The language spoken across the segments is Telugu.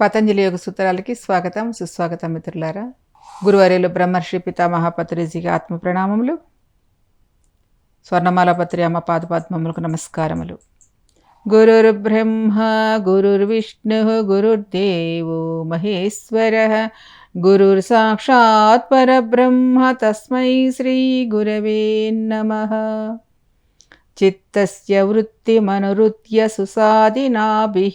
పతంజలి యోగ సూత్రాలకి స్వాగతం సుస్వాగతం మిత్రులారా. గురువర్యులు బ్రహ్మర్షి పితామహ పత్రిజీకి ఆత్మ ప్రణామములు స్వర్ణమాలపత్రి అమ్మ పాదపద్మములకు నమస్కారములు. గురుర్ బ్రహ్మ గురుర్విష్ణు గురుర్దేవో మహేశ్వర గురుర్ సాక్షాత్ పరబ్రహ్మ తస్మై శ్రీ గురవే నమః. చిత్తస్య వృత్తిమనురుత్య సుసాదినాభి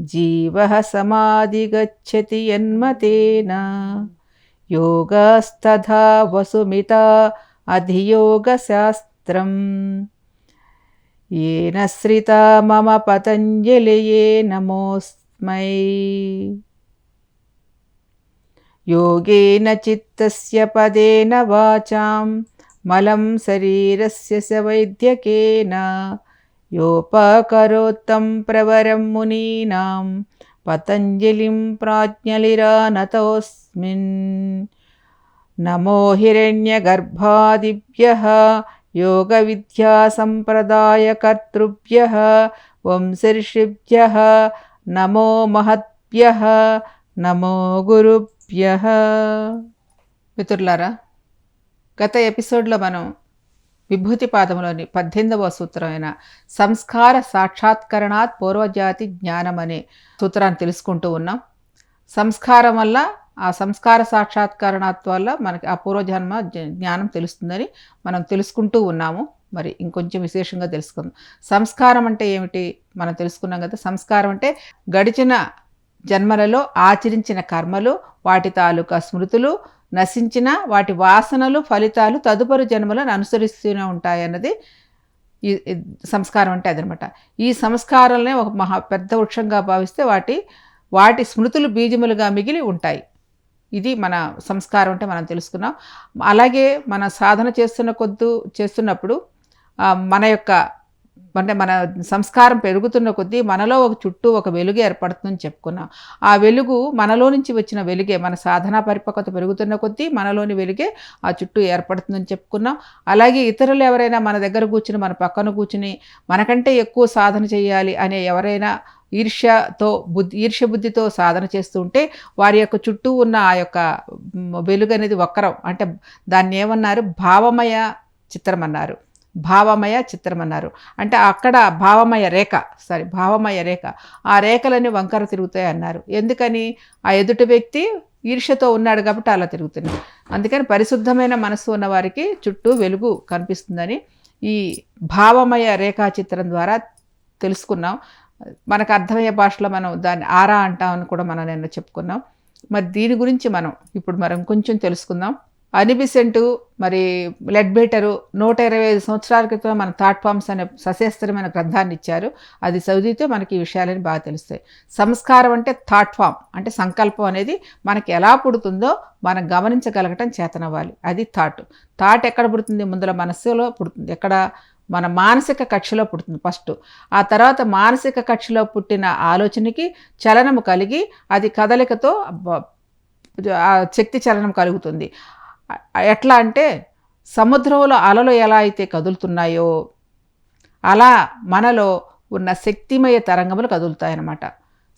जीवः समाधिगच्छति यन्मतेन। योगस्तथा वसुमिता अधियोगशास्त्रम्। येन श्रिता मम पतञ्जलिये नमोऽस्मै। योगेन चित्तस्य पदेन वाचां मलं शरीरस्य च वैद्यकेन। योपकरोत्तं प्रवरं मुनीनां पतञ्जलिं प्राज्ञलिरानतोऽस्मिन् नमो हिरण्यगर्भादिभ्यः योगविद्यासम्प्रदायकर्तृभ्यः వంశర్షిభ్యः నమో మహత్భ్యः నమో గురుభ్యः మిత్రులారా గత ఎపిసోడ్లో మనం విభూతి పాదములోని పద్దెనిమిదవ సూత్రమైన సంస్కార సాక్షాత్కరణాత్ పూర్వజాతి జ్ఞానం అనే సూత్రాన్ని తెలుసుకుంటూ ఉన్నాం. సంస్కారం వల్ల ఆ సంస్కార సాక్షాత్కరణాత్ వల్ల మనకి ఆ పూర్వజన్మ జ్ఞానం తెలుస్తుందని మనం తెలుసుకుంటూ ఉన్నాము. మరి ఇంకొంచెం విశేషంగా తెలుసుకుందాం. సంస్కారం అంటే ఏమిటి? మనం తెలుసుకున్నాం కదా సంస్కారం అంటే గడిచిన జన్మలలో ఆచరించిన కర్మలు వాటి తాలూకా స్మృతులు నశించిన వాటి వాసనలు ఫలితాలు తదుపరి జన్మలను అనుసరిస్తూనే ఉంటాయన్నది ఈ సంస్కారం అంటే అదనమాట. ఈ సంస్కారాలనే ఒక మహా పెద్ద వృక్షంగా భావిస్తే వాటి వాటి స్మృతులు బీజములుగా మిగిలి ఉంటాయి. ఇది మన సంస్కారం అంటే మనం తెలుసుకున్నాం. అలాగే మన సాధన చేస్తున్న కొద్దు చేస్తున్నప్పుడు మన యొక్క అంటే మన సంస్కారం పెరుగుతున్న కొద్దీ మనలో ఒక చుట్టూ ఒక వెలుగు ఏర్పడుతుందని చెప్పుకున్నాం. ఆ వెలుగు మనలో నుంచి వచ్చిన వెలుగే మన సాధనా పరిపక్వత పెరుగుతున్న కొద్దీ మనలోని వెలుగే ఆ చుట్టూ ఏర్పడుతుందని చెప్పుకున్నాం. అలాగే ఇతరులు ఎవరైనా మన దగ్గర కూర్చుని మన పక్కన కూర్చుని మనకంటే ఎక్కువ సాధన చేయాలి అనే ఎవరైనా ఈర్ష్యతో బుద్ధి ఈర్ష్య బుద్ధితో సాధన చేస్తూ ఉంటే వారి యొక్క చుట్టూ ఉన్న ఆ యొక్క వెలుగు అనేది వక్రం. అంటే దాన్ని ఏమన్నారు భావమయ చిత్రం అన్నారు భావమయ చిత్రం అన్నారు అంటే అక్కడ భావమయ రేఖ సారీ భావమయ రేఖ. ఆ రేఖలన్నీ వంకర తిరుగుతాయి అన్నారు. ఎందుకని? ఆ ఎదుటి వ్యక్తి ఈర్ష్యతో ఉన్నాడు కాబట్టి అలా తిరుగుతున్నాడు. అందుకని పరిశుద్ధమైన మనసు ఉన్న వారికి చుట్టూ వెలుగు కనిపిస్తుందని ఈ భావమయ రేఖాచిత్రం ద్వారా తెలుసుకున్నాం. మనకు అర్థమయ్యే భాషలో మనం దాన్ని ఆరా అంటామని కూడా మనం నిన్న చెప్పుకున్నాం. మరి దీని గురించి మనం ఇప్పుడు మనం కొంచెం తెలుసుకుందాం. అనిబిసెంటు మరి లెడ్బేటరు నూట ఇరవై ఐదు సంవత్సరాల క్రితం మన థాట్ ఫామ్స్ అనే సశేస్త్రమైన గ్రంథాన్ని ఇచ్చారు. అది చదివితే మనకి ఈ విషయాలని బాగా తెలుస్తాయి. సంస్కారం అంటే థాట్ ఫామ్ అంటే సంకల్పం అనేది మనకి ఎలా పుడుతుందో మనం గమనించగలగటం చేతనవ్వాలి. అది థాట్. థాట్ ఎక్కడ పుడుతుంది? ముందర మనస్సులో పుడుతుంది. ఎక్కడ? మన మానసిక కక్షలో పుడుతుంది ఫస్ట్. ఆ తర్వాత మానసిక కక్షలో పుట్టిన ఆలోచనకి చలనము కలిగి అది కదలికతో శక్తి చలనం కలుగుతుంది. ఎట్లా అంటే సముద్రంలో అలలు ఎలా అయితే కదులుతున్నాయో అలా మనలో ఉన్న శక్తిమయ తరంగములు కదులుతాయన్నమాట.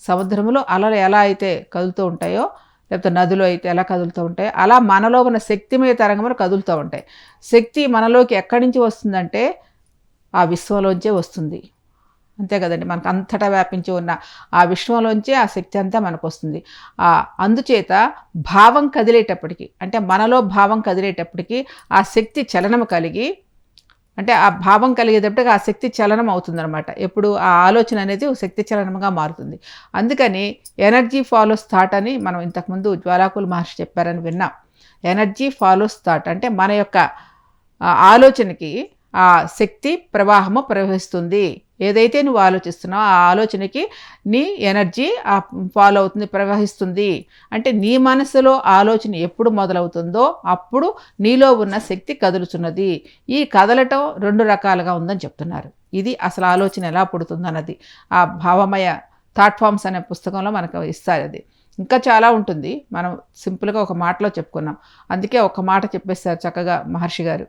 సముద్రంలో అలలు ఎలా అయితే కదులుతూ ఉంటాయో లేకపోతే నదులు అయితే ఎలా కదులుతూ ఉంటాయో అలా మనలో ఉన్న శక్తిమయ తరంగములు కదులుతూ ఉంటాయి. శక్తి మనలోకి ఎక్కడి నుంచి వస్తుందంటే ఆ విశ్వంలోంచే వస్తుంది. అంతే కదండి. మనకు అంతటా వ్యాపించి ఉన్న ఆ విశ్వంలోంచే ఆ శక్తి అంతా మనకు వస్తుంది. ఆ అందుచేత భావం కదిలేటప్పటికి అంటే మనలో భావం కదిలేటప్పటికి ఆ శక్తి చలనము కలిగి అంటే ఆ భావం కలిగేటప్పటికి ఆ శక్తి చలనం అవుతుందన్నమాట. ఎప్పుడు ఆ ఆలోచన అనేది ఒక శక్తి చలనంగా మారుతుంది. అందుకని ఎనర్జీ ఫాలోస్ థాట్ అని మనం ఇంతకుముందు జ్వాలాకుల మహర్షి చెప్పారని విన్నాం. ఎనర్జీ ఫాలోస్ థాట్ అంటే మన యొక్క ఆలోచనకి ఆ శక్తి ప్రవాహము ప్రవహిస్తుంది. ఏదైతే నువ్వు ఆలోచిస్తున్నావో ఆ ఆలోచనకి నీ ఎనర్జీ ఫాలో అవుతుంది ప్రవహిస్తుంది. అంటే నీ మనసులో ఆలోచన ఎప్పుడు మొదలవుతుందో అప్పుడు నీలో ఉన్న శక్తి కదులుచున్నది ఈ కదలటం రెండు రకాలుగా ఉందని చెప్తున్నారు. ఇది అసలు ఆలోచన ఎలా పుడుతుందన్నది ఆ భావమయ థాట్ ఫామ్స్ అనే పుస్తకంలో మనకు ఇస్తారు అది ఇంకా చాలా ఉంటుంది. మనం సింపుల్గా ఒక మాటలో చెప్పుకున్నాం. అందుకే ఒక మాట చెప్పేస్తారు చక్కగా Maharshi garu.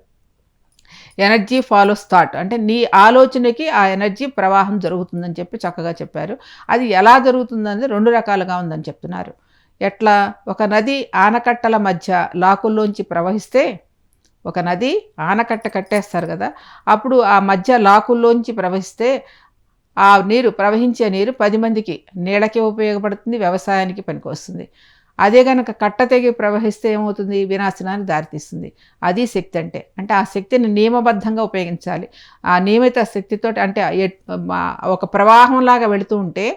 Energy follows thought. అంటే నీ ఆలోచనకి ఆ ఎనర్జీ ప్రవాహం జరుగుతుందని చెప్పి చక్కగా చెప్పారు. అది ఎలా జరుగుతుందని రెండు రకాలుగా ఉందని చెప్తున్నారు. ఎట్లా? ఒక నది ఆనకట్టల మధ్య లాకుల్లోంచి ప్రవహిస్తే ఒక నది ఆనకట్ట కట్టేస్తారు కదా. అప్పుడు ఆ మధ్య లాకుల్లోంచి ప్రవహిస్తే ఆ నీరు ప్రవహించే నీరు పది మందికి నీళ్ళకి ఉపయోగపడుతుంది వ్యవసాయానికి పనికొస్తుంది. అదే కనుక కట్ట తెగి ప్రవహిస్తే ఏమవుతుంది? వినాశనానికి దారితీస్తుంది. అది శక్తి అంటే. అంటే ఆ శక్తిని నియమబద్ధంగా ఉపయోగించాలి. ఆ నియమిత శక్తితో అంటే ఒక ప్రవాహంలాగా వెళుతూ ఉంటే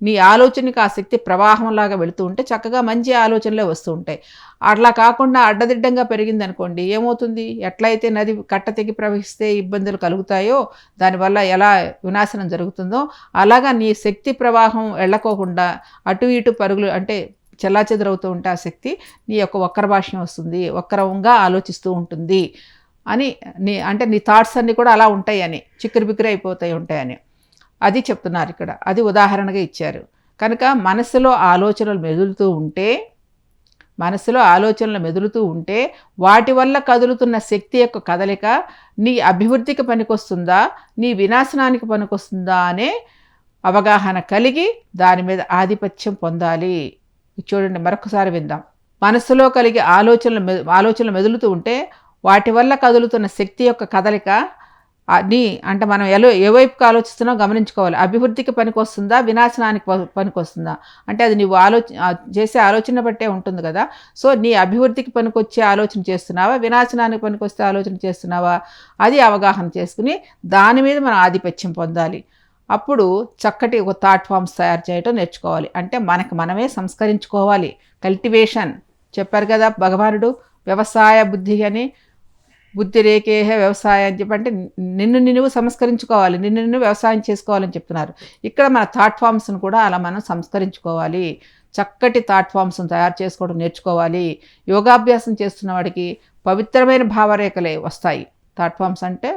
నీ ఆలోచనకి ఆ శక్తి ప్రవాహంలాగా వెళుతూ ఉంటే చక్కగా మంచి ఆలోచనలే వస్తూ ఉంటాయి. అట్లా కాకుండా అడ్డదిడ్డంగా పెరిగింది అనుకోండి ఏమవుతుంది? ఎట్లయితే నది కట్ట తెగి ప్రవహిస్తే ఇబ్బందులు కలుగుతాయో దానివల్ల ఎలా వినాశనం జరుగుతుందో అలాగా నీ శక్తి ప్రవాహం వెళ్ళకోకుండా అటు ఇటు పరుగులు అంటే చెల్లాచెదరవుతూ ఉంటే ఆ శక్తి నీ యొక్క వక్ర భాష్యం వస్తుంది వక్రంగా ఆలోచిస్తూ ఉంటుంది అని నీ అంటే నీ థాట్స్ అన్నీ కూడా అలా ఉంటాయి అని చిక్కురు బిక్కురు అయిపోతాయి ఉంటాయని. అది చెప్తున్నారు ఇక్కడ. అది ఉదాహరణగా ఇచ్చారు. కనుక మనసులో ఆలోచనలు మెదులుతూ ఉంటే మనసులో ఆలోచనలు మెదులుతూ ఉంటే వాటి వల్ల కదులుతున్న శక్తి యొక్క కదలిక నీ అభివృద్ధికి పనికొస్తుందా నీ వినాశనానికి పనికొస్తుందా అనే అవగాహన కలిగి దాని మీద ఆధిపత్యం పొందాలి. చూడండి మరొకసారి విందాం. మనసులో కలిగే ఆలోచనలు ఆలోచనలు మెదులుతూ ఉంటే వాటి వల్ల కదులుతున్న శక్తి యొక్క కదలిక నీ అంటే మనం ఎలా ఏ వైపుకి ఆలోచిస్తున్నావు గమనించుకోవాలి. అభివృద్ధికి పనికొస్తుందా వినాశనానికి పనికొస్తుందా? అంటే అది నీవు ఆలోచన చేసే ఆలోచన బట్టే ఉంటుంది కదా. సో నీ అభివృద్ధికి పనికొచ్చే ఆలోచన చేస్తున్నావా వినాశనానికి పనికొస్తే ఆలోచన చేస్తున్నావా? అది అవగాహన చేసుకుని దాని మీద మనం ఆధిపత్యం పొందాలి. అప్పుడు చక్కటి ఒక థాట్ ఫామ్స్ తయారు చేయటం నేర్చుకోవాలి. అంటే మనకు మనమే సంస్కరించుకోవాలి. కల్టివేషన్. చెప్పారు కదా భగవానుడు వ్యవసాయ బుద్ధి అని బుద్ధి రేకేహ వ్యవసాయం అని చెప్పి అంటే నిన్ను నిన్ను సంస్కరించుకోవాలి. నిన్ను నిన్ను వ్యవసాయం చేసుకోవాలని చెప్తున్నారు. ఇక్కడ మన థాట్ ఫామ్స్ను కూడా అలా మనం సంస్కరించుకోవాలి. చక్కటి థాట్ ఫామ్స్ను తయారు చేసుకోవడం నేర్చుకోవాలి. యోగాభ్యాసం చేస్తున్న వాడికి పవిత్రమైన భావరేఖలే వస్తాయి. థాట్ ఫామ్స్ అంటే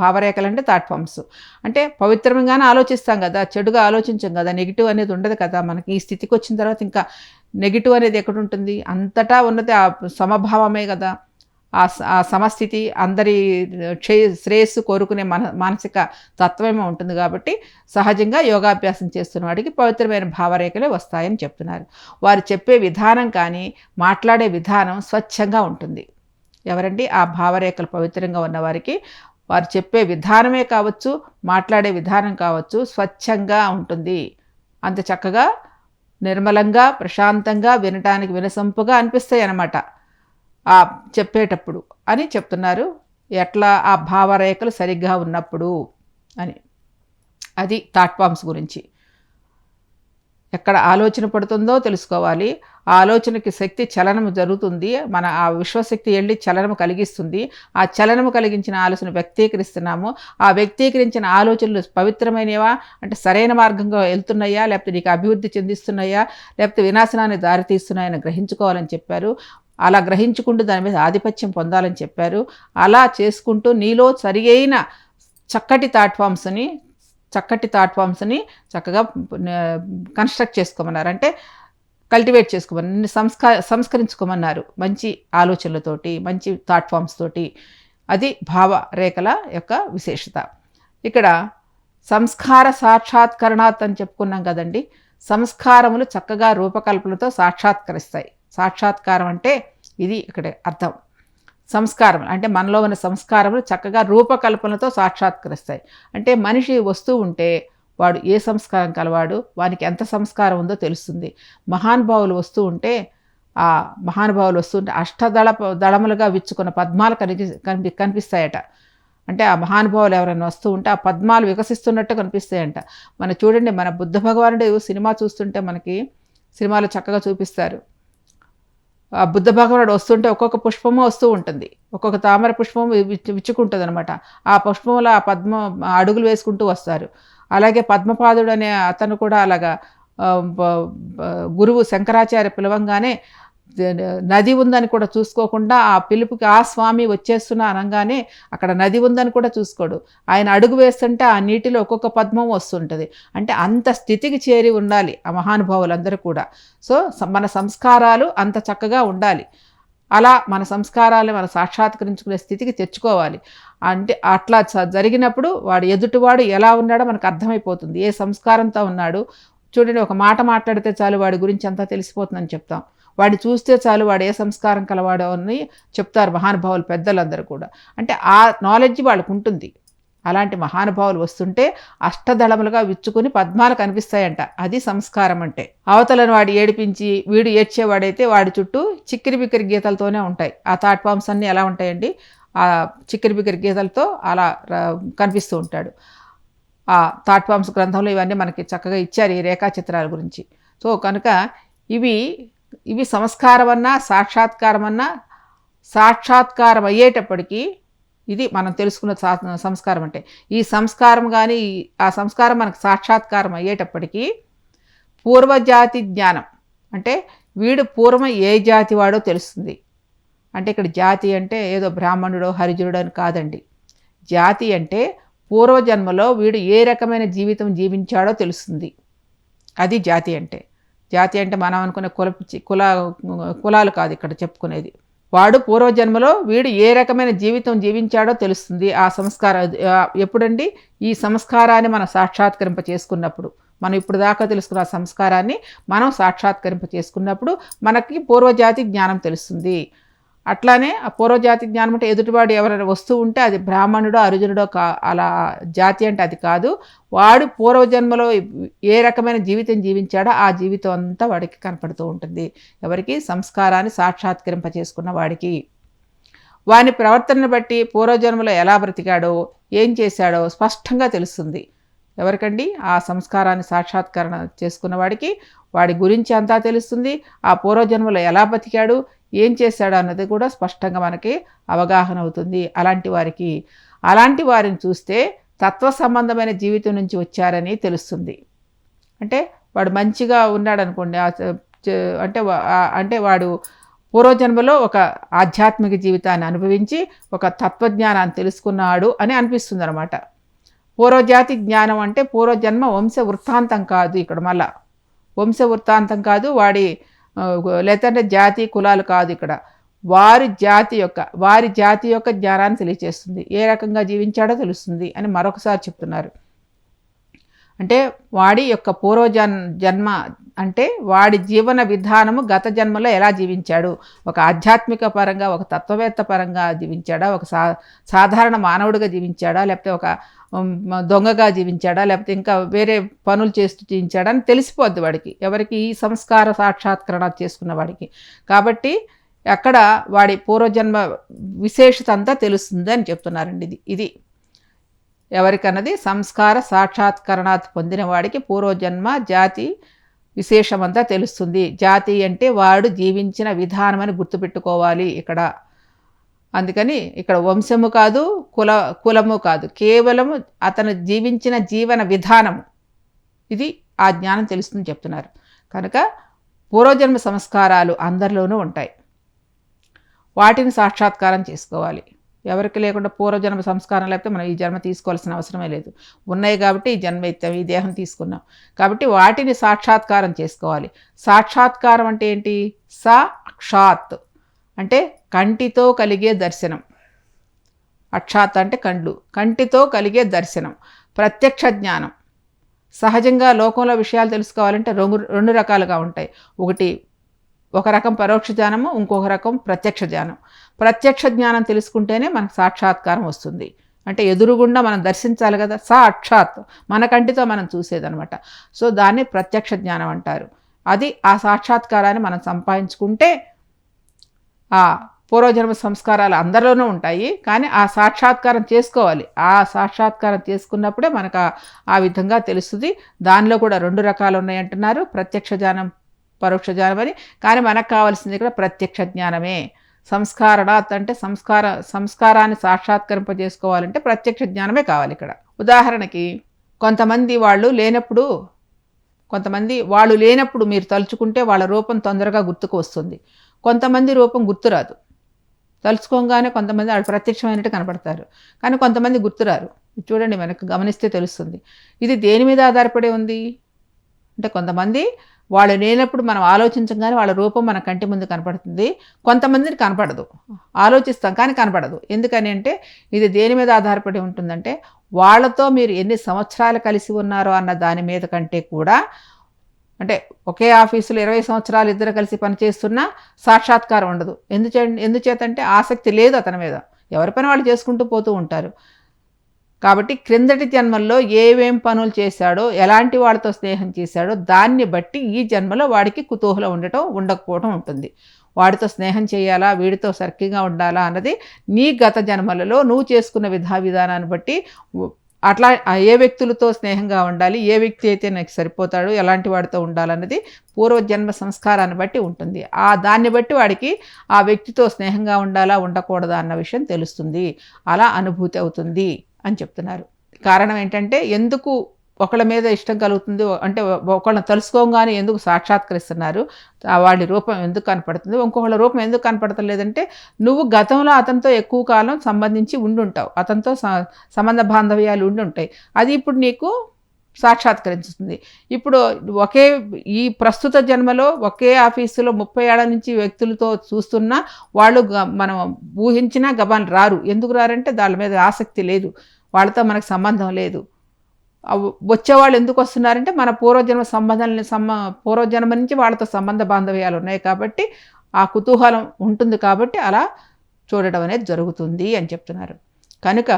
భావరేఖలు అంటే థాట్ ఫామ్స్ అంటే పవిత్రంగానే ఆలోచిస్తాం కదా చెడుగా ఆలోచించాం కదా నెగిటివ్ అనేది ఉండదు కదా మనకి. ఈ స్థితికి వచ్చిన తర్వాత ఇంకా నెగిటివ్ అనేది ఎక్కడ ఉంటుంది? అంతటా ఉన్నది ఆ సమభావమే కదా. ఆ సమస్థితి అందరి శ్రేయస్సు కోరుకునే మన మానసిక తత్వమే ఉంటుంది కాబట్టి సహజంగా యోగాభ్యాసం చేస్తున్న వాడికి పవిత్రమైన భావరేఖలే వస్తాయని చెప్తున్నారు. వారు చెప్పే విధానం కానీ మాట్లాడే విధానం స్వచ్ఛంగా ఉంటుంది. ఎవరండి? ఆ భావరేఖలు పవిత్రంగా ఉన్నవారికి వారు చెప్పే విధానమే కావచ్చు మాట్లాడే విధానం కావచ్చు స్వచ్ఛంగా ఉంటుంది. అంత చక్కగా నిర్మలంగా ప్రశాంతంగా వినటానికి వినసంపుగా అనిపిస్తాయి అన్నమాట ఆ చెప్పేటప్పుడు అని చెప్తున్నారు. ఎట్లా ఆ భావరేఖలు సరిగ్గా ఉన్నప్పుడు అని. అది థాట్ ఫామ్స్ గురించి. ఎక్కడ ఆలోచన పడుతుందో తెలుసుకోవాలి. ఆలోచనకి శక్తి చలనము జరుగుతుంది. మన ఆ విశ్వశక్తి వెళ్ళి చలనము కలిగిస్తుంది. ఆ చలనము కలిగించిన ఆలోచన వ్యక్తీకరిస్తున్నాము. ఆ వ్యక్తీకరించిన ఆలోచనలు పవిత్రమైనవా? అంటే సరైన మార్గంగా వెళ్తున్నాయా? లేకపోతే నీకు అభివృద్ధి చెందిస్తున్నాయా? లేకపోతే వినాశనాన్ని దారితీస్తున్నాయని గ్రహించుకోవాలని చెప్పారు. అలా గ్రహించుకుంటూ దాని మీద ఆధిపత్యం పొందాలని చెప్పారు. అలా చేసుకుంటూ నీలో సరియైన చక్కటి థాట్ ఫామ్స్ని చక్కటి థాట్ ఫామ్స్ని చక్కగా కన్స్ట్రక్ట్ చేసుకోమన్నారు. అంటే కల్టివేట్ చేసుకోమని సంస్కా సంస్కరించుకోమన్నారు. మంచి ఆలోచనలతోటి మంచి థాట్ ఫామ్స్ తోటి. అది భావ రేఖల యొక్క విశేషత. ఇక్కడ సంస్కార సాక్షాత్కరణాత్ అని చెప్పుకున్నాం కదండి. సంస్కారములు చక్కగా రూపకల్పనతో సాక్షాత్కరిస్తాయి. సాక్షాత్కారం అంటే ఇది ఇక్కడ అర్థం. సంస్కారం అంటే మనలో ఉన్న సంస్కారములు చక్కగా రూపకల్పనతో సాక్షాత్కరిస్తాయి. అంటే మనిషి వస్తూ ఉంటే వాడు ఏ సంస్కారం కలవాడు వానికి ఎంత సంస్కారం ఉందో తెలుస్తుంది. మహానుభావులు వస్తూ ఉంటే ఆ మహానుభావులు వస్తుంటే అష్టదళ దళములుగా విచ్చుకున్న పద్మాలు కనిపి కనిపి కనిపిస్తాయట. అంటే ఆ మహానుభావులు ఎవరైనా వస్తూ ఉంటే ఆ పద్మాలు వికసిస్తున్నట్టు కనిపిస్తాయంట. మన చూడండి మన బుద్ధ భగవానుడు సినిమా చూస్తుంటే మనకి సినిమాలు చక్కగా చూపిస్తారు. ఆ బుద్ధ భగవానుడు వస్తుంటే ఒక్కొక్క పుష్పము వస్తూ ఉంటుంది. ఒక్కొక్క తామర పుష్పం విచ్చుకుంటుంది అనమాట ఆ పుష్పంలో ఆ పద్మ అడుగులు వేసుకుంటూ వస్తారు. అలాగే పద్మపాదుడు అనే అతను కూడా అలాగా గురువు శంకరాచార్య పిలవంగానే నది ఉందని కూడా చూసుకోకుండా ఆ పిలుపుకి ఆ స్వామి వచ్చేస్తున్నా అనగానే అక్కడ నది ఉందని కూడా చూసుకోడు. ఆయన అడుగు వేస్తుంటే ఆ నీటిలో ఒక్కొక్క పద్మం వస్తుంటుంది. అంటే అంత స్థితికి చేరి ఉండాలి ఆ మహానుభావులందరూ కూడా. సో మన సంస్కారాలు అంత చక్కగా ఉండాలి. అలా మన సంస్కారాలు మనం సాక్షాత్కరించుకునే స్థితికి తెచ్చుకోవాలి. అంటే అట్లా చ- జరిగినప్పుడు వాడు ఎదుటివాడు ఎలా ఉన్నాడో మనకు అర్థమైపోతుంది. ఏ సంస్కారంతో ఉన్నాడు? చూడండి ఒక మాట మాట్లాడితే చాలు వాడి గురించి అంతా తెలిసిపోతుందని చెప్తాం. వాడిని చూస్తే చాలు వాడు ఏ సంస్కారం కలవాడో అని చెప్తారు మహానుభావులు పెద్దలందరూ కూడా. అంటే ఆ నాలెడ్జ్ వాళ్ళకు ఉంటుంది. అలాంటి మహానుభావులు వస్తుంటే అష్టదళములుగా విచ్చుకుని పద్మాలు కనిపిస్తాయంట. అది సంస్కారం అంటే. అవతలను వాడు ఏడిపించి వీడు ఏడ్చేవాడైతే వాడి చుట్టూ చిక్కిరి బిక్కిరి గీతలతోనే ఉంటాయి. ఆ థాట్ ఫామ్స్ అన్నీ ఎలా ఉంటాయండి? ఆ చిక్కిరి బిక్కిరి గీతలతో అలా కనిపిస్తూ ఉంటాడు. ఆ థాట్ ఫామ్స్ గ్రంథంలో ఇవన్నీ మనకి చక్కగా ఇచ్చారు ఈ రేఖాచిత్రాల గురించి. సో కనుక ఇవి ఇవి సంస్కారం అన్నా సాక్షాత్కారం అన్నా సాక్షాత్కారం అయ్యేటప్పటికీ ఇది మనం తెలుసుకున్న సా- సంస్కారం అంటే. ఈ సంస్కారం కానీ ఆ సంస్కారం మనకు సాక్షాత్కారం అయ్యేటప్పటికీ పూర్వజాతి జ్ఞానం అంటే వీడు పూర్వం ఏ జాతి వాడో తెలుస్తుంది. అంటే ఇక్కడ జాతి అంటే ఏదో బ్రాహ్మణుడో హరిజనుడో అని కాదండి. జాతి అంటే పూర్వజన్మలో వీడు ఏ రకమైన జీవితం జీవించాడో తెలుస్తుంది. అది జాతి అంటే. జాతి అంటే మనం అనుకునే కుల కుల కులాలు కాదు ఇక్కడ చెప్పుకునేది. వాడు పూర్వజన్మలో వీడు ఏ రకమైన జీవితం జీవించాడో తెలుస్తుంది. ఆ సంస్కార ఎప్పుడండి? ఈ సంస్కారాన్ని మనం సాక్షాత్కరింప చేసుకున్నప్పుడు. మనం ఇప్పుడు దాకా తెలుసుకున్న సంస్కారాన్ని మనం సాక్షాత్కరింప చేసుకున్నప్పుడు మనకి పూర్వజాతి జ్ఞానం తెలుస్తుంది. అట్లానే ఆ పూర్వజాతి జ్ఞానం అంటే ఎదుటివాడు ఎవరైనా వస్తూ ఉంటే అది బ్రాహ్మణుడో అర్జునుడో కా అలా జాతి అంటే అది కాదు. వాడు పూర్వజన్మలో ఏ రకమైన జీవితం జీవించాడో ఆ జీవితం అంతా వాడికి కనపడుతూ ఉంటుంది. ఎవరికి? సంస్కారాన్ని సాక్షాత్కరింప చేసుకున్న వాడికి. వాని ప్రవర్తనను బట్టి పూర్వజన్మలో ఎలా బ్రతికాడో ఏం చేశాడో స్పష్టంగా తెలుస్తుంది. ఎవరికండి? ఆ సంస్కారాన్ని సాక్షాత్కరణ చేసుకున్న వాడికి. వాడి గురించి అంతా తెలుస్తుంది. ఆ పూర్వజన్మలో ఎలా బతికాడు ఏం చేశాడో అన్నది కూడా స్పష్టంగా మనకి అవగాహన అవుతుంది. అలాంటి వారికి అలాంటి వారిని చూస్తే తత్వ సంబంధమైన జీవితం నుంచి వచ్చారని తెలుస్తుంది. అంటే వాడు మంచిగా ఉన్నాడు అనుకోండి అంటే అంటే వాడు పూర్వజన్మలో ఒక ఆధ్యాత్మిక జీవితాన్ని అనుభవించి ఒక తత్వజ్ఞానాన్ని తెలుసుకున్నాడు అని అనిపిస్తుంది అనమాట పూర్వజాతి జ్ఞానం అంటే పూర్వజన్మ వంశ వృత్తాంతం కాదు ఇక్కడ మళ్ళా. వంశ వృత్తాంతం కాదు వాడి లేదంటే జాతి కులాలు కాదు ఇక్కడ. వారి జాతి యొక్క వారి జాతి యొక్క జ్ఞానాన్ని తెలియచేస్తుంది. ఏ రకంగా జీవించాడో తెలుస్తుంది అని మరొకసారి చెప్తున్నారు. అంటే వాడి యొక్క పూర్వజన్ జన్మ అంటే వాడి జీవన విధానము గత జన్మలో ఎలా జీవించాడు? ఒక ఆధ్యాత్మిక పరంగా ఒక తత్వవేత్త పరంగా జీవించాడా? ఒక సా సాధారణ మానవుడిగా జీవించాడా? లేకపోతే ఒక దొంగగా జీవించాడా లేకపోతే ఇంకా వేరే పనులు చేస్తూ జీవించాడా అని తెలిసిపోద్ది వాడికి. ఎవరికి ఈ సంస్కార సాక్షాత్కరణ చేసుకున్న వాడికి. కాబట్టి అక్కడ వాడి పూర్వజన్మ విశేషత అంతా తెలుస్తుంది అని చెప్తున్నారండి ఇది. ఇది ఎవరికన్నది సంస్కార సాక్షాత్కరణాత్ పొందిన వాడికి పూర్వజన్మ జాతి విశేషమంతా తెలుస్తుంది. జాతి అంటే వాడు జీవించిన విధానం అని గుర్తుపెట్టుకోవాలి ఇక్కడ. అందుకని ఇక్కడ వంశము కాదు కుల కులము కాదు. కేవలము అతను జీవించిన జీవన విధానము. ఇది ఆ జ్ఞానం తెలుస్తుందని చెప్తున్నారు. కనుక పూర్వజన్మ సంస్కారాలు అందరిలోనూ ఉంటాయి. వాటిని సాక్షాత్కారం చేసుకోవాలి. ఎవరికి లేకుండా పూర్వజన్మ సంస్కారం లేకపోతే మనం ఈ జన్మ తీసుకోవాల్సిన అవసరమే లేదు. ఉన్నాయి కాబట్టి ఈ జన్మ ఎత్తాం ఈ దేహం తీసుకున్నాం. కాబట్టి వాటిని సాక్షాత్కారం చేసుకోవాలి. సాక్షాత్కారం అంటే ఏంటి? సాక్షాత్. అంటే కంటితో కలిగే దర్శనం. అక్షాత్ అంటే కండ్లు. కంటితో కలిగే దర్శనం. ప్రత్యక్ష జ్ఞానం. సహజంగా లోకంలో విషయాలు తెలుసుకోవాలంటే రెండు రెండు రకాలుగా ఉంటాయి. ఒకటి ఒక రకం పరోక్ష జ్ఞానము ఇంకొక రకం ప్రత్యక్ష జ్ఞానం. ప్రత్యక్ష జ్ఞానం తెలుసుకుంటేనే మనకు సాక్షాత్కారం వస్తుంది. అంటే ఎదురుగుండా మనం దర్శించాలి కదా సాక్షాత్. మన కంటితో మనం చూసేదనమాట సో దాన్ని ప్రత్యక్ష జ్ఞానం అంటారు. అది ఆ సాక్షాత్కారాన్ని మనం సంపాదించుకుంటే ఆ పూర్వజన్మ సంస్కారాలు అందరిలోనూ ఉంటాయి. కానీ ఆ సాక్షాత్కారం చేసుకోవాలి. ఆ సాక్షాత్కారం చేసుకున్నప్పుడే మనకు ఆ- విధంగా తెలుస్తుంది. దానిలో కూడా రెండు రకాలు ఉన్నాయి అంటున్నారు ప్రత్యక్ష జ్ఞానం పరోక్ష జ్ఞానం అని. కానీ మనకు కావాల్సింది ఇక్కడ ప్రత్యక్ష జ్ఞానమే. సంస్కారణాత్ అంటే సంస్కార సంస్కారాన్ని సాక్షాత్కరింపజేసుకోవాలంటే ప్రత్యక్ష జ్ఞానమే కావాలి ఇక్కడ. ఉదాహరణకి కొంతమంది వాళ్ళు లేనప్పుడు కొంతమంది వాళ్ళు లేనప్పుడు మీరు తలుచుకుంటే వాళ్ళ రూపం తొందరగా గుర్తుకు వస్తుంది. కొంతమంది రూపం గుర్తురాదు. తలుచుకోగానే కొంతమంది వాళ్ళు ప్రత్యక్షమైనట్టు కనపడతారు. కానీ కొంతమంది గుర్తురారు. చూడండి మనకు గమనిస్తే తెలుస్తుంది. ఇది దేని మీద ఆధారపడి ఉంది? అంటే కొంతమంది వాళ్ళు లేనప్పుడు మనం ఆలోచించగానే వాళ్ళ రూపం మన కంటి ముందు కనపడుతుంది. కొంతమందిని కనపడదు. ఆలోచిస్తాం కానీ కనపడదు. ఎందుకని అంటే ఇది దేని మీద ఆధారపడి ఉంటుందంటే వాళ్ళతో మీరు ఎన్ని సంవత్సరాలు కలిసి ఉన్నారో అన్న దాని మీద కంటే కూడా అంటే ఒకే ఆఫీసులో ఇరవై సంవత్సరాలు ఇద్దరు కలిసి పనిచేస్తున్నా సాక్షాత్కారం ఉండదు. ఎందుచే ఎందుచేతంటే ఆసక్తి లేదు అతని మీద. ఎవరి పని వాళ్ళు చేసుకుంటూ పోతూ ఉంటారు. కాబట్టి క్రిందటి జన్మల్లో ఏవేం పనులు చేశాడో ఎలాంటి వాళ్ళతో స్నేహం చేశాడో దాన్ని బట్టి ఈ జన్మలో వాడికి కుతూహలం ఉండటం ఉండకపోవటం ఉంటుంది. వాడితో స్నేహం చేయాలా వీడితో సర్కిగా ఉండాలా అన్నది నీ గత జన్మలలో నువ్వు చేసుకున్న విధా విధానాన్ని బట్టి అట్లా ఏ వ్యక్తులతో స్నేహంగా ఉండాలి ఏ వ్యక్తి అయితే నాకు సరిపోతాడు ఎలాంటి వాడితో ఉండాలన్నది పూర్వజన్మ సంస్కారాన్ని బట్టి ఉంటుంది. ఆ దాన్ని బట్టి వాడికి ఆ వ్యక్తితో స్నేహంగా ఉండాలా ఉండకూడదా అన్న విషయం తెలుస్తుంది. అలా అనుభూతి అవుతుంది అని చెప్తున్నారు. కారణం ఏంటంటే ఎందుకు ఒకళ్ళ మీద ఇష్టం కలుగుతుంది. అంటే ఒకళ్ళని తెలుసుకోగానే ఎందుకు సాక్షాత్కరిస్తున్నారు? వాళ్ళ రూపం ఎందుకు కనపడుతుంది? ఇంకొకళ్ళ రూపం ఎందుకు కనపడతలేదంటే నువ్వు గతంలో అతనితో ఎక్కువ కాలం సంబంధించి ఉండుంటావు. అతనితో సంబంధ బాంధవ్యాలు ఉండుంటాయి. అది ఇప్పుడు నీకు సాక్షాత్కరించుతుంది. ఇప్పుడు ఒకే ఈ ప్రస్తుత జన్మలో ఒకే ఆఫీసులో ముప్పై ఏళ్ళ నుంచి వ్యక్తులతో చూస్తున్నా వాళ్ళు మనం ఊహించినా గబాన్ రారు. ఎందుకు రారంటే దాని మీద ఆసక్తి లేదు. వాళ్ళతో మనకు సంబంధం లేదు. వచ్చేవాళ్ళు ఎందుకు వస్తున్నారంటే మన పూర్వజన్మ సంబంధాలని సమ్మ పూర్వజన్మ నుంచి వాళ్ళతో సంబంధ బాంధవ్యాలు ఉన్నాయి కాబట్టి ఆ కుతూహలం ఉంటుంది కాబట్టి అలా చూడడం అనేది జరుగుతుంది అని చెప్తున్నారు. కనుక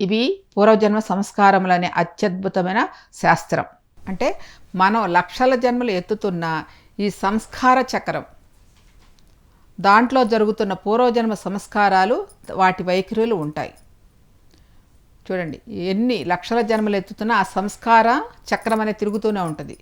ఇవి పూర్వజన్మ సంస్కారములనే అత్యద్భుతమైన శాస్త్రం. అంటే మనం లక్షల జన్మలు ఎత్తుతున్న ఈ సంస్కార చక్రం దాంట్లో జరుగుతున్న పూర్వజన్మ సంస్కారాలు వాటి వైఖరులు ఉంటాయి. చూడండి ఎన్ని లక్షల జన్మలు ఎత్తుతున్నా ఆ సంస్కార చక్రం అనేది తిరుగుతూనే ఉంటుంది.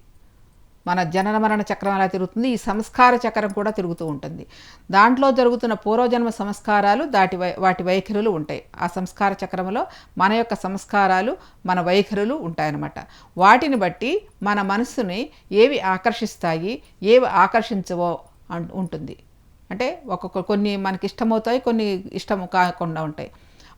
మన జనన మరణ చక్రం అలా తిరుగుతుంది ఈ సంస్కార చక్రం కూడా తిరుగుతూ ఉంటుంది. దాంట్లో జరుగుతున్న పూర్వజన్మ సంస్కారాలు దాటి వాటి వైఖరులు ఉంటాయి. ఆ సంస్కార చక్రంలో మన యొక్క సంస్కారాలు మన వైఖరులు ఉంటాయన్నమాట. వాటిని బట్టి మన మనసుని ఏవి ఆకర్షిస్తాయి ఏవి ఆకర్షించవో ఉంటుంది. అంటే ఒక్కొక్క కొన్ని మనకి ఇష్టమవుతాయి కొన్ని ఇష్టం కాకుండా ఉంటాయి.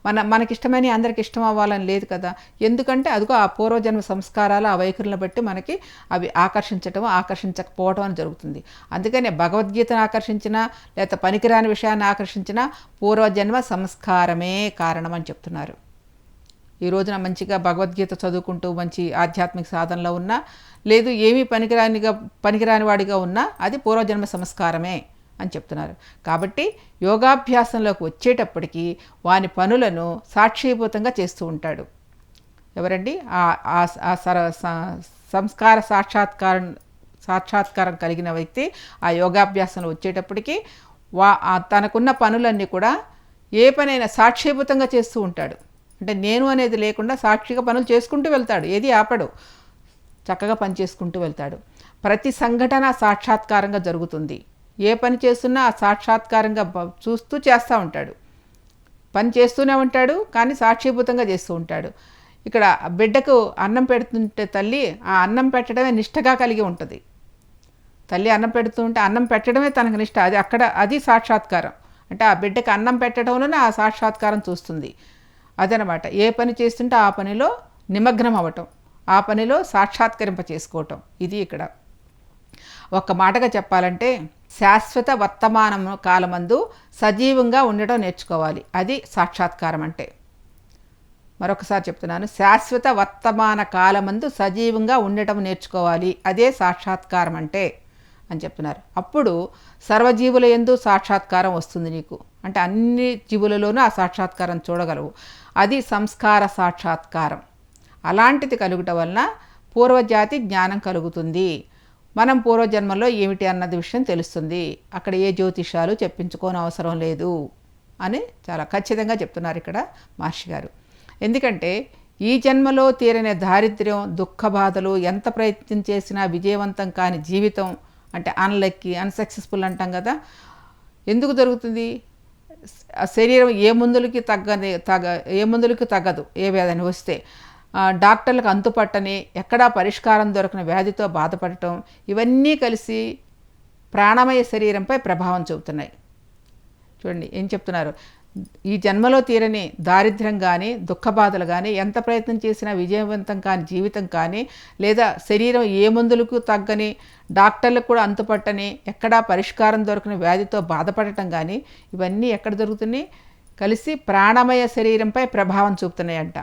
మన మనకిష్టమైన అందరికి ఇష్టం అవ్వాలని లేదు కదా. ఎందుకంటే అదిగో ఆ పూర్వజన్మ సంస్కారాలు ఆ వైఖరులను బట్టి మనకి అవి ఆకర్షించటం ఆకర్షించకపోవటం అని జరుగుతుంది. అందుకనే భగవద్గీతను ఆకర్షించిన లేకపోతే పనికిరాని విషయాన్ని ఆకర్షించిన పూర్వజన్మ సంస్కారమే కారణం అని చెప్తున్నారు. ఈ రోజున మంచిగా భగవద్గీత చదువుకుంటూ మంచి ఆధ్యాత్మిక సాధనలో ఉన్నా లేదు ఏమీ పనికిరానిగా పనికిరాని వాడిగా ఉన్నా అది పూర్వజన్మ సంస్కారమే. అని చెప్తున్నారు. కాబట్టి యోగాభ్యాసంలోకి వచ్చేటప్పటికి వాని పనులను సాక్షీభూతంగా చేస్తూ ఉంటాడు. ఎవరండి? ఆ సర సంస్కార సాక్షాత్కారం సాక్షాత్కారం కలిగిన వ్యక్తి ఆ యోగాభ్యాసంలో వచ్చేటప్పటికి వా తనకున్న పనులన్నీ కూడా ఏ పనైనా సాక్షీభూతంగా చేస్తూ ఉంటాడు. అంటే నేను అనేది లేకుండా సాక్షిగా పనులు చేసుకుంటూ వెళ్తాడు. ఏది ఆపడు. చక్కగా పని చేసుకుంటూ వెళ్తాడు. ప్రతి సంఘటన సాక్షాత్కారంగా జరుగుతుంది. ఏ పని చేస్తున్నా సాక్షాత్కారంగా చూస్తూ చేస్తూ ఉంటాడు. పని చేస్తూనే ఉంటాడు కానీ సాక్షిభూతంగా చేస్తూ ఉంటాడు. ఇక్కడ బిడ్డకు అన్నం పెడుతుంటే తల్లి ఆ అన్నం పెట్టడమే నిష్టగా కలిగి ఉంటుంది. తల్లి అన్నం పెడుతుంటే అన్నం పెట్టడమే తనకు నిష్ట అది అక్కడ అది సాక్షాత్కారం. అంటే ఆ బిడ్డకు అన్నం పెట్టడంలోనే ఆ సాక్షాత్కారం చూస్తుంది. అదనమాట. ఏ పని చేస్తుంటే ఆ పనిలో నిమగ్నం అవ్వటం ఆ పనిలో సాక్షాత్కరింప చేసుకోవటం ఇది ఇక్కడ. ఒక మాటగా చెప్పాలంటే శాశ్వత వర్తమానం కాలమందు సజీవంగా ఉండటం నేర్చుకోవాలి. అది సాక్షాత్కారం అంటే మరొకసారి చెప్తున్నాను. శాశ్వత వర్తమాన కాలమందు సజీవంగా ఉండటం నేర్చుకోవాలి. అదే సాక్షాత్కారం అంటే అని చెప్తున్నారు. అప్పుడు సర్వజీవుల ఎందు సాక్షాత్కారం వస్తుంది నీకు. అంటే అన్ని జీవులలోనూ ఆ సాక్షాత్కారం చూడగలవు. అది సంస్కార సాక్షాత్కారం. అలాంటిది కలుగుట వలన పూర్వజాతి జ్ఞానం కలుగుతుంది. మనం పూర్వజన్మలో ఏమిటి అన్నది విషయం తెలుస్తుంది. అక్కడ ఏ జ్యోతిషాలు చెప్పించుకోని అవసరం లేదు అని చాలా ఖచ్చితంగా చెప్తున్నారు ఇక్కడ మహర్షి గారు. ఎందుకంటే ఈ జన్మలో తీరని దారిద్ర్యం దుఃఖ బాధలు ఎంత ప్రయత్నం చేసినా విజయవంతం కాని జీవితం అంటే అన్లక్కి అన్సక్సెస్ఫుల్ అంటాం కదా. ఎందుకు జరుగుతుంది శరీరం ఏ మందులకి తగ్గని తగ్గ ఏ మందులకి తగ్గదు ఏ వేదని వస్తే. డాక్టర్లకు అంతుపట్టని ఎక్కడా పరిష్కారం దొరకని వ్యాధితో బాధపడటం ఇవన్నీ కలిసి ప్రాణమయ శరీరంపై ప్రభావం చూపుతున్నాయి. చూడండి ఏం చెప్తున్నారు? ఈ జన్మలో తీరని దారిద్ర్యం కానీ దుఃఖ బాధలు కానీ ఎంత ప్రయత్నం చేసినా విజయవంతం కాని జీవితం కానీ లేదా శరీరం ఏ మందులకు తగ్గని డాక్టర్లకు కూడా అంతుపట్టని ఎక్కడా పరిష్కారం దొరకని వ్యాధితో బాధపడటం కానీ ఇవన్నీ ఎక్కడ దొరుకుతున్నాయి? కలిసి ప్రాణమయ శరీరంపై ప్రభావం చూపుతున్నాయంట.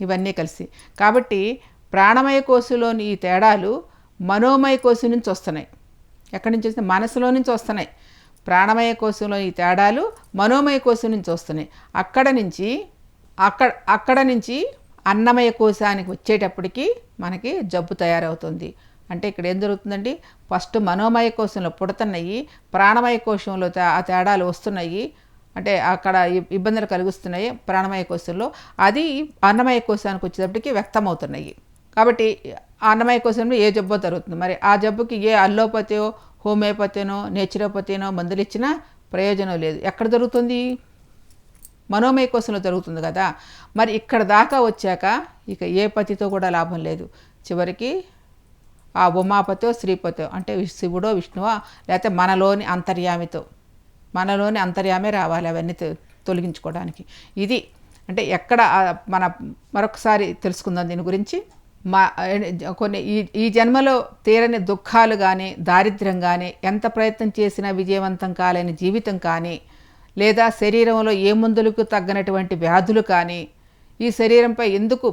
ఇవన్నీ కలిసి. కాబట్టి ప్రాణమయ కోశంలోని ఈ తేడాలు మనోమయ కోశం నుంచి వస్తున్నాయి. ఎక్కడి నుంచి వస్తున్నాయి? మనసులో నుంచి వస్తున్నాయి. ప్రాణమయ కోశంలో ఈ తేడాలు మనోమయ కోశం నుంచి వస్తున్నాయి. అక్కడ నుంచి అక్కడ అక్కడ నుంచి అన్నమయ కోశానికి వచ్చేటప్పటికి మనకి జబ్బు తయారవుతుంది. అంటే ఇక్కడ ఏం జరుగుతుందండి? ఫస్ట్ మనోమయ కోశంలో పుడుతున్నాయి ప్రాణమయ కోశంలో తే- ఆ తేడాలు వస్తున్నాయి అంటే అక్కడ ఇబ్బందులు కలిగిస్తున్నాయి ప్రాణమయ కోశంలో. అది అన్నమయ కోశానికి వచ్చేటప్పటికి వ్యక్తమవుతున్నాయి. కాబట్టి అన్నమయ కోశంలో ఏ జబ్బో జరుగుతుంది? మరి ఆ జబ్బుకి ఏ అల్లోపతియో హోమియోపతినో నేచురోపతినో మందులు ఇచ్చినా ప్రయోజనం లేదు. ఎక్కడ జరుగుతుంది? మనోమయ కోశంలో జరుగుతుంది కదా. మరి ఇక్కడ దాకా వచ్చాక ఇక ఏ పతితో కూడా లాభం లేదు. చివరికి ఆ ఉమాపతో శ్రీపతో అంటే శివుడో విష్ణువో లేకపోతే మనలోని అంతర్యామితో మనలోని అంతర్యామే రావాలి అవన్నీ తొ- తొలగించుకోవడానికి. ఇది అంటే ఎక్కడ మన మరొకసారి తెలుసుకుందాం దీని గురించి. మా కొన్ని ఈ ఈ జన్మలో తీరని దుఃఖాలు కానీ దారిద్ర్యం కానీ ఎంత ప్రయత్నం చేసినా విజయవంతం కాలేని జీవితం కానీ లేదా శరీరంలో ఏ మందులకు తగ్గనటువంటి వ్యాధులు కానీ ఈ శరీరంపై ఎందుకు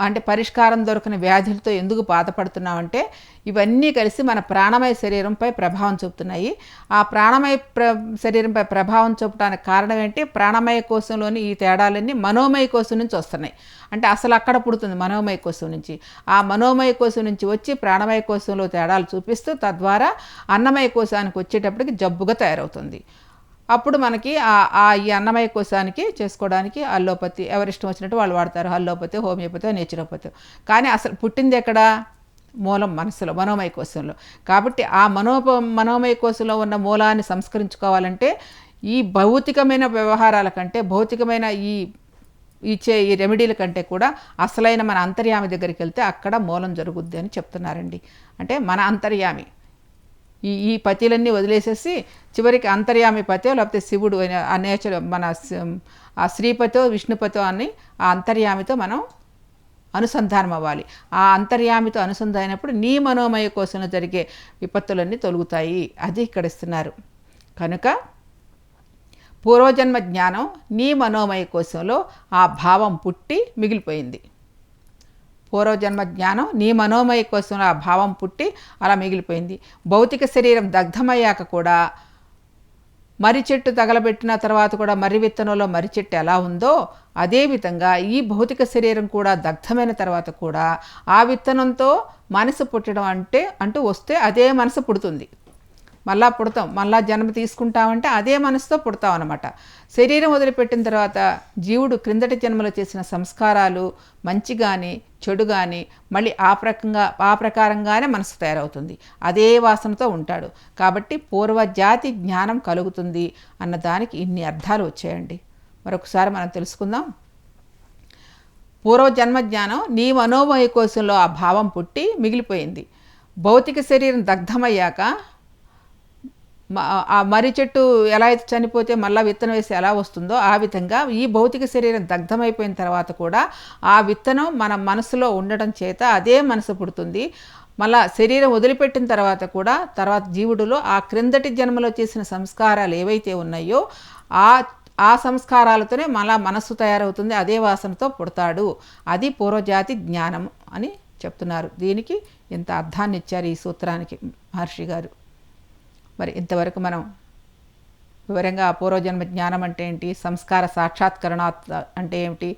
అంటే పరిష్కారం దొరకని వ్యాధులతో ఎందుకు బాధపడుతున్నామంటే ఇవన్నీ కలిసి మన ప్రాణమయ శరీరంపై ప్రభావం చూపుతున్నాయి. ఆ ప్రాణమయ ప్ర శరీరంపై ప్రభావం చూపడానికి కారణం ఏంటి? ప్రాణమయ కోశంలోని ఈ తేడాలన్నీ మనోమయ కోశం నుంచి వస్తున్నాయి. అంటే అసలు అక్కడ పుడుతుంది మనోమయ కోశం నుంచి. ఆ మనోమయ కోశం నుంచి వచ్చి ప్రాణమయ కోశంలో తేడాలు చూపిస్తూ తద్వారా అన్నమయ కోశానికి వచ్చేటప్పటికి జబ్బుగా తయారవుతుంది. అప్పుడు మనకి ఆ ఈ అన్నమయ కోశానికి చేసుకోవడానికి అల్లోపతి ఎవరిష్టం వచ్చినట్టు వాళ్ళు వాడతారు. Allopathy homeopathy naturopathy. కానీ అసలు పుట్టింది ఎక్కడ? మూలం మనసులో మనోమయ కోశంలో. కాబట్టి ఆ మనోప మనోమయ కోశంలో ఉన్న మూలాన్ని సంస్కరించుకోవాలంటే ఈ భౌతికమైన వ్యవహారాల కంటే భౌతికమైన ఈ ఇచ్చే ఈ రెమెడీల కంటే కూడా అసలైన మన అంతర్యామి దగ్గరికి వెళ్తే అక్కడ మూలం జరుగుద్ది అని చెప్తున్నారండి. అంటే మన అంతర్యామి. ఈ ఈ పతిలన్నీ వదిలేసేసి చివరికి అంతర్యామి పతో లేకపోతే శివుడు అయిన నేచర్ మన ఆ శ్రీపతో విష్ణుపతో అని ఆ అంతర్యామితో మనం అనుసంధానం అవ్వాలి. ఆ అంతర్యామితో అనుసంధానం అయినప్పుడు నీ మనోమయ కోసంలో జరిగే విపత్తులన్నీ తొలుగుతాయి. అది ఇక్కడ ఇస్తున్నారు. కనుక పూర్వజన్మ జ్ఞానం నీ మనోమయ కోశంలో ఆ భావం పుట్టి మిగిలిపోయింది. పూర్వజన్మ జ్ఞానం నీ మనోమయ కోసం ఆ భావం పుట్టి అలా మిగిలిపోయింది. భౌతిక శరీరం దగ్ధమయ్యాక కూడా మర్రి చెట్టు తగలబెట్టిన తర్వాత కూడా మర్రి విత్తనంలో మర్రి చెట్టు ఎలా ఉందో అదేవిధంగా ఈ భౌతిక శరీరం కూడా దగ్ధమైన తర్వాత కూడా ఆ విత్తనంతో మనసు పుట్టడం అంటే అంటూ వస్తే అదే మనసు పుడుతుంది. మళ్ళా పుడతాం మళ్ళా జన్మ తీసుకుంటామంటే అదే మనసుతో పుడతాం అనమాట శరీరం వదిలిపెట్టిన తర్వాత జీవుడు క్రిందటి జన్మలో చేసిన సంస్కారాలు మంచి కానీ చెడు కానీ మళ్ళీ ఆ ప్రకంగా ఆ ప్రకారంగానే మనసు తయారవుతుంది. అదే వాసనతో ఉంటాడు. కాబట్టి పూర్వజాతి జ్ఞానం కలుగుతుంది అన్న దానికి ఇన్ని అర్థాలు వచ్చాయండి. మరొకసారి మనం తెలుసుకుందాం. పూర్వజన్మ జ్ఞానం నీ మనోమయ కోశంలో ఆ భావం పుట్టి మిగిలిపోయింది. భౌతిక శరీరం దగ్ధమయ్యాక ఆ మర్రి చెట్టు ఎలా అయితే చనిపోతే మళ్ళీ విత్తనం వేసి ఎలా వస్తుందో ఆ విధంగా ఈ భౌతిక శరీరం దగ్ధమైపోయిన తర్వాత కూడా ఆ విత్తనం మన మనసులో ఉండడం చేత అదే మనసు పుడుతుంది. మళ్ళా శరీరం వదిలిపెట్టిన తర్వాత కూడా తర్వాత జీవుడిలో ఆ క్రిందటి జన్మలో చేసిన సంస్కారాలు ఏవైతే ఉన్నాయో ఆ ఆ సంస్కారాలతోనే మళ్ళా మనస్సు తయారవుతుంది అదే వాసనతో పుడతాడు. అది పూర్వజాతి జ్ఞానం అని చెప్తున్నారు. దీనికి ఇంత అర్థాన్ని ఇచ్చారు ఈ సూత్రానికి మహర్షి గారు. మరి ఇంతవరకు మనం వివరంగా పూర్వజన్మ జ్ఞానం అంటే ఏంటి సంస్కార సాక్షాత్కరణ అంటే ఏమిటి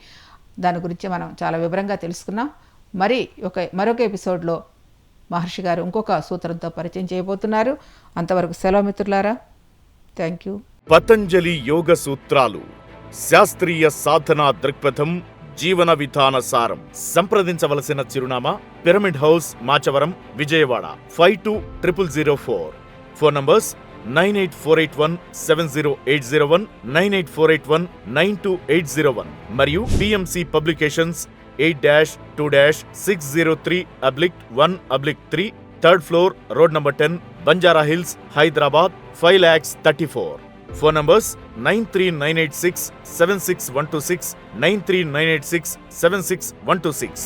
దాని గురించి మనం చాలా వివరంగా తెలుసుకున్నాం. మరి ఒక మరొక ఎపిసోడ్లో మహర్షి గారు ఇంకొక సూత్రంతో పరిచయం చేయబోతున్నారు. అంతవరకు సెలవు మిత్రులారా. థ్యాంక్ యూ పతంజలి యోగ సూత్రాలు శాస్త్రీయ సాధనా దృక్పథం జీవన విధాన సారం. సంప్రదించవలసిన చిరునామా pyramid house Machavaram Vijayawada. Five two triple zero four. phone numbers nine eight four eight one seven zero eight zero one nine eight four eight one nine two eight zero one మరియు PMC publications eight dash two dash six zero three oblique one oblique three third floor road number ten Banjara Hills Hyderabad five lakhs thirty four phone numbers nine three nine eight six seven six one two six nine three nine eight six seven six one two six